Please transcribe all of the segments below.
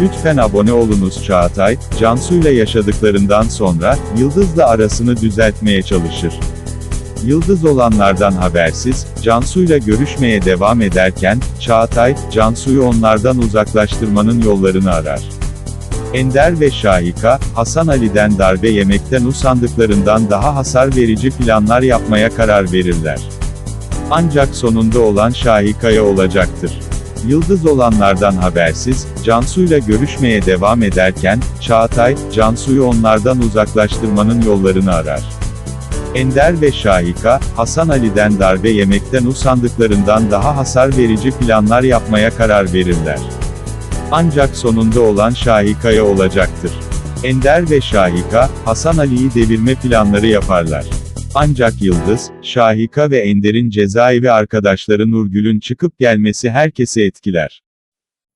Lütfen abone olunuz Çağatay, Cansu'yla yaşadıklarından sonra, Yıldız'la arasını düzeltmeye çalışır. Yıldız olanlardan habersiz, Cansu'yla görüşmeye devam ederken, Çağatay, Cansu'yu onlardan uzaklaştırmanın yollarını arar. Ender ve Şahika, Hasan Ali'den darbe yemekten usandıklarından daha hasar verici planlar yapmaya karar verirler. Ancak sonunda olan Şahika'ya olacaktır. Yıldız olanlardan habersiz, Cansu'yla görüşmeye devam ederken, Çağatay, Cansu'yu onlardan uzaklaştırmanın yollarını arar. Ender ve Şahika, Hasan Ali'den darbe yemekten usandıklarından daha hasar verici planlar yapmaya karar verirler. Ancak sonunda olan Şahika'ya olacaktır. Ender ve Şahika, Hasan Ali'yi devirme planları yaparlar. Ancak Yıldız, Şahika ve Ender'in cezaevi arkadaşları Nurgül'ün çıkıp gelmesi herkesi etkiler.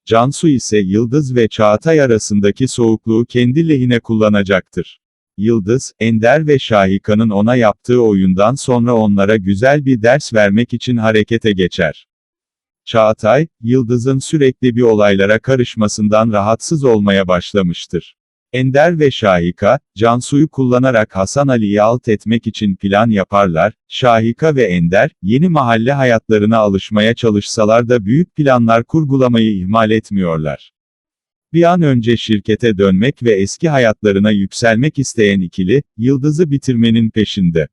Cansu ise Yıldız ve Çağatay arasındaki soğukluğu kendi lehine kullanacaktır. Yıldız, Ender ve Şahika'nın ona yaptığı oyundan sonra onlara güzel bir ders vermek için harekete geçer. Çağatay, Yıldız'ın sürekli bir olaylara karışmasından rahatsız olmaya başlamıştır. Ender ve Şahika, Cansu'yu kullanarak Hasan Ali'yi alt etmek için plan yaparlar, Şahika ve Ender, yeni mahalle hayatlarına alışmaya çalışsalar da büyük planlar kurgulamayı ihmal etmiyorlar. Bir an önce şirkete dönmek ve eski hayatlarına yükselmek isteyen ikili, Yıldız'ı bitirmenin peşinde.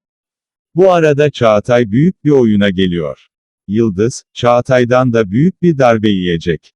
Bu arada Çağatay büyük bir oyuna geliyor. Yıldız, Çağatay'dan da büyük bir darbe yiyecek.